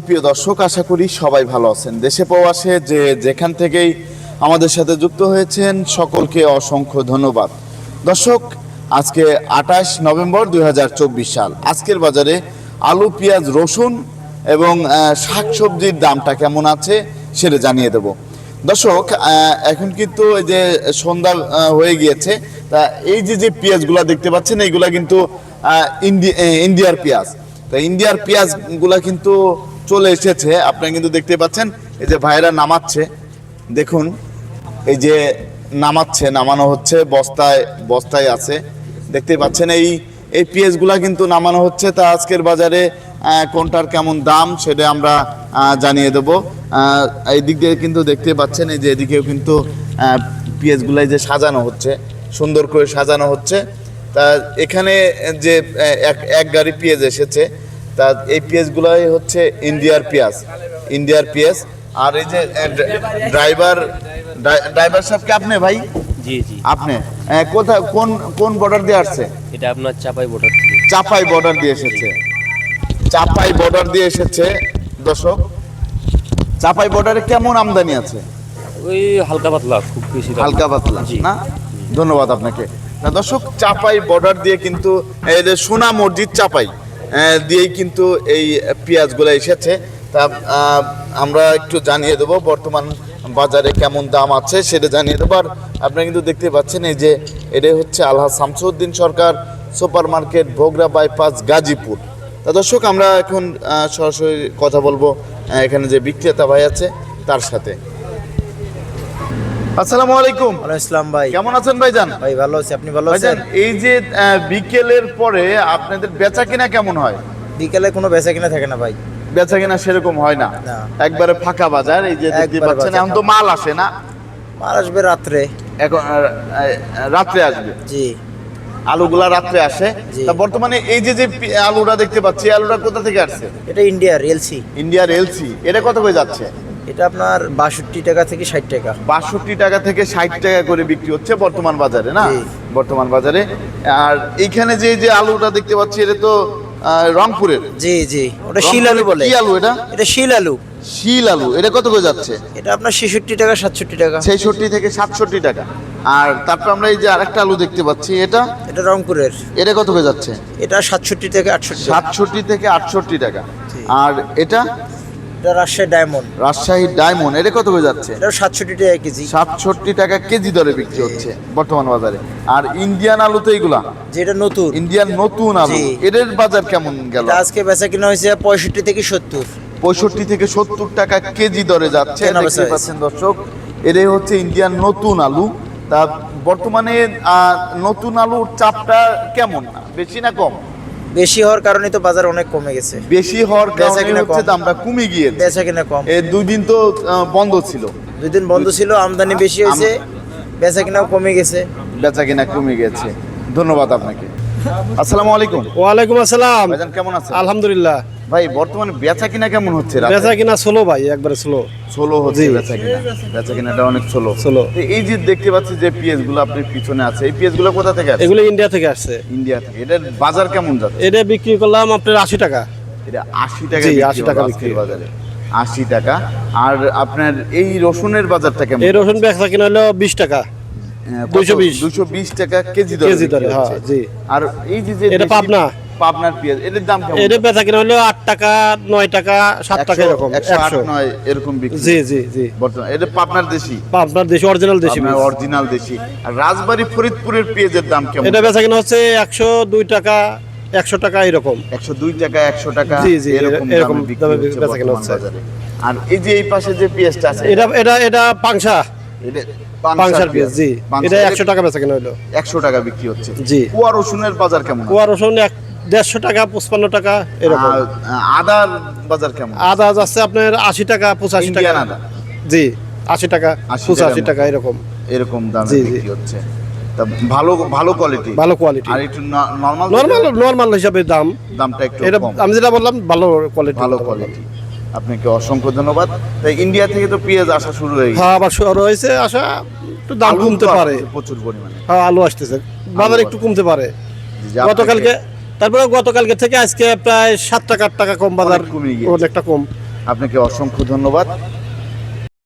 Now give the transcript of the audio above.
প্রিয় দর্শক, আশা করি সবাই ভালো আছেন। দেশে প্রবাসে যে যেখান থেকেই আমাদের সাথে যুক্ত হয়েছেন, সকলকে অসংখ্য ধন্যবাদ। দর্শক, আজকে আঠাশ নভেম্বর দু হাজার চব্বিশ সাল। আজকের বাজারে আলু, পেঁয়াজ, রসুন এবং শাকসবজির দামটা কেমন আছে সেটা জানিয়ে দেব। দর্শক এখন কিন্তু এই যে সন্ধ্যা হয়ে গিয়েছে, তা এই যে যে পেঁয়াজগুলা দেখতে পাচ্ছেন, এইগুলা কিন্তু ইন্ডি- ইন্ডিয়ার পেঁয়াজ। তা ইন্ডিয়ার পেঁয়াজগুলা কিন্তু চলে এসেছে। আপনারা কিন্তু দেখতে পাচ্ছেন এই যে ভাইরা নামাচ্ছে। দেখুন এই যে নামাচ্ছে নামানো হচ্ছে বস্তায় বস্তায় আছে। দেখতে পাচ্ছেন এই এই পেঁয়াজগুলা কিন্তু নামানো হচ্ছে। তা আজকের বাজারে কোনটার কেমন দাম সেটা আমরা জানিয়ে দেব। এই দিক দিয়ে কিন্তু দেখতে পাচ্ছেন এই যে এদিকেও কিন্তু আহ, পেঁয়াজগুলাই যে সাজানো হচ্ছে সুন্দর করে সাজানো হচ্ছে। তা এখানে যে এক এক গাড়ি পেঁয়াজ এসেছে। তা এই পেঁয়াজগুলাই হচ্ছে ইন্ডিয়ার পেঁয়াজ ইন্ডিয়ার পেঁয়াজ আর এই যে ড্রাইভার ড্রাইভার সাহেব কি আপনি ভাই? জি জি। আপনি? কোথায় কোন কোন বর্ডার দিয়ে আসছে? এটা আপনার চাপাই বর্ডার চাপাই বর্ডার দিয়ে এসেছে। চাপাই বর্ডার দিয়ে এসেছে দর্শক। চাপাই বর্ডারে কেমন আমদানি আছে? ওই হালকা পাতলা খুব বেশি হালকা পাতলা না? ধন্যবাদ আপনাকে। দর্শক চাপাই বর্ডার দিয়ে কিন্তু এই যে সোনা মসজিদ চাপাই। দিয়েই কিন্তু এই পেঁয়াজগুলো এসেছে। তা আমরা একটু জানিয়ে দেবো বর্তমান বাজারে কেমন দাম আছে, সেটা জানিয়ে দেবো। আর আপনারা কিন্তু দেখতে পাচ্ছেন এই যে, এটাই হচ্ছে Alha Shamsuddin Sarkar super market Bhogra bypass Gazipur. তা দর্শক, আমরা এখন সরাসরি কথা বলব এখানে যে বিক্রেতা ভাই আছে, তার সাথে। আসসালামু আলাইকুম। ইসলাম ভাই। কেমন আছেন ভাইজান? ভাই ভালো আছি। আপনি ভালো আছেন? এই যে বিকেলের পরে আপনাদের বেচা কিনা কেমন হয়? বিকেলে কোনো বেচা কিনা থাকে না ভাই। বেচা কিনা সেরকম হয় না। একবারে ফাঁকা বাজার এই যে দেখতে পাচ্ছেন এখন তো মাল আসে না? মাল আসবে রাত্রে। এখন রাত্রে আসবে? জি। আলুগুলা রাত্রে আসে? তা বর্তমানে এই যে যে আলুটা দেখতে পাচ্ছি আলুটা কোথা থেকে আসছে? এটা ইন্ডিয়ার এলসি ইন্ডিয়ার এলসি এটা কত করে যাচ্ছে? এটা আপনার বাষট্টি টাকা থেকে ষাট টাকা। বাষট্টি টাকা থেকে ষাট টাকা করে বিক্রি হচ্ছে বর্তমান বাজারে না? বর্তমান বাজারে। আর এইখানে যে যে আলুটা দেখতে পাচ্ছি এটা তো রংপুরের। জি জি। ওটা শিল আলু বলে। কি আলু এটা? এটা শিল আলু। শিল আলু। এটা কত করে যাচ্ছে? এটা আপনার ছেষট্টি টাকা সাতষট্টি টাকা। ছেষট্টি থেকে সাতষট্টি টাকা। আর তারপর আমরা এই যে আরেকটা আলু দেখতে পাচ্ছি এটা? এটা রংপুরের। এটা কত করে যাচ্ছে? এটা সাতষট্টি থেকে আটষট্টি। সাতষট্টি থেকে আটষট্টি টাকা। আর এটা এটা? রাজশাহী ডায়মন্ড। রাজশাহী ডায়মন্ড এটা কত করে যাচ্ছে? এটা সাতষট্টি টাকা কেজি। সাতষট্টি টাকা কেজি দরে বিক্রি হচ্ছে বর্তমান বাজারে। আর ইন্ডিয়ান আলু তো এইগুলা? যেটা নতুন। ইন্ডিয়ান নতুন আলু। এদের বাজার কেমন গেল? আজকে বেচা কিনা হয়েছে পঁয়ষট্টি থেকে সত্তর। পঁয়ষট্টি থেকে সত্তর টাকা কেজি দরে যাচ্ছে দেখতে পাচ্ছেন দর্শক এটাই হচ্ছে ইন্ডিয়ান নতুন আলু। তা বর্তমানে নতুন আলুর চাপটা কেমন? বেশি না কম? বেশি হওয়ার কারণে তো বাজার অনেক কমে গেছে। বেশি হওয়ার কারণে কিনা হচ্ছে কম। দামটা কমে গিয়ে বেচা কিনা কম। এই দুই দিন তো বন্ধ ছিল। দুই দিন বন্ধ ছিল আমদানি বেশি হয়েছে বেচা কিনাও কমে গেছে। বেচা কিনা কমে গেছে। ধন্যবাদ আপনাকে। আসসালামু আলাইকুম। ওয়ালাইকুম আসসালাম। ভাইজান কেমন আছেন? আলহামদুলিল্লাহ। ভাই বর্তমানে বেচা কিনা কেমন হচ্ছে বেচা কিনা ষোলো ভাই একবারে ষোলো। ষোলো হচ্ছে বেচা কিনা। বেচা কিনাটা অনেক ষোলো। ষোলো। এই যে দেখতে পাচ্ছি যে পিএসগুলো আপনার পিছনে আছে এই পিএসগুলো কোথা থেকে আছে এগুলো ইন্ডিয়া থেকে আসছে। ইন্ডিয়া থেকে। এটার বাজার কেমন যাচ্ছে? এটা বিক্রি করলাম আপনার আশি টাকা। এটা আশি টাকা 80 টাকা বিক্রি। বাজারে। আশি টাকা। আর আপনার এই রসুনের বাজারটা কেমন এই রসুন বেচা কিনা হলো বিশ টাকা। 220 দুশো বিশ। টাকা কেজি দরে কেজি দরে, বিক্রি হ্যাঁ, জি। আর এই যে যে এটা পাবনা। পাবনার পেঁয়াজ এটার দাম কেমন? এটা বেচা কিনা হলো টাকা টাকা সাত টাকা এরকম একশো আট একশো। নয় এরকম বিক্রি। জি জি জি। বর্তমানে এটা পাবনার দেশি? আপনার দেশি অরিজিনাল দেশি বীজ। অরিজিনাল দেশি। আর রাজবাড়ী ফরিদপুরের পেঁয়াজের দাম কেমন? এটা বেচা কিনা হচ্ছে একশো দুই টাকা একশো টাকা এরকম। একশো দুই টাকা একশো টাকা এরকম বেচা কেনা হচ্ছে। আর এই যে এই পাশে যে পেঁয়াজটা আছে এটা এটা এটা পাংশা। পাংশার পেঁয়াজ জি। এটা একশো টাকা বেচা কিনা হলো একশো টাকা বিক্রি হচ্ছে। জি। কুয়া রসুনের বাজার কেমন কুয়া রসুন এক দেড়শো টাকা পঁচপান্ন টাকা এরকম। আদার বাজার কেমন আদা যাচ্ছে আপনার আশি টাকা পঁচাশি টাকা। আদা? জি আশি টাকা পঁচাশি টাকা টাকা এরকম। এরকম দামে জি, জি। বিক্রি হচ্ছে। ভালো ভালো কোয়ালিটি ভালো কোয়ালিটি আর একটু নর্মাল নর্মাল নর্মাল হিসাবে দাম। দামটা একটু এটা আমি যেটা বললাম ভালো কোয়ালিটি ভালো কোয়ালিটি আপনাকে অসংখ্য ধন্যবাদ। তাই ইন্ডিয়া থেকে তো পেঁয়াজ আসা শুরু হয়ে গেছে। হ্যাঁ আবার শুরু হয়েছে আসা একটু দাম কমতে পারে। প্রচুর পরিমাণে। হ্যাঁ আলু আসতেছে। বাজার একটু কমতে পারে। গতকালকে তারপরে গতকালকে থেকে আজকে প্রায় সাত টাকা আট টাকা কম বাজার কমে গিয়ে অনেকটা কম। আপনাকে অসংখ্য ধন্যবাদ।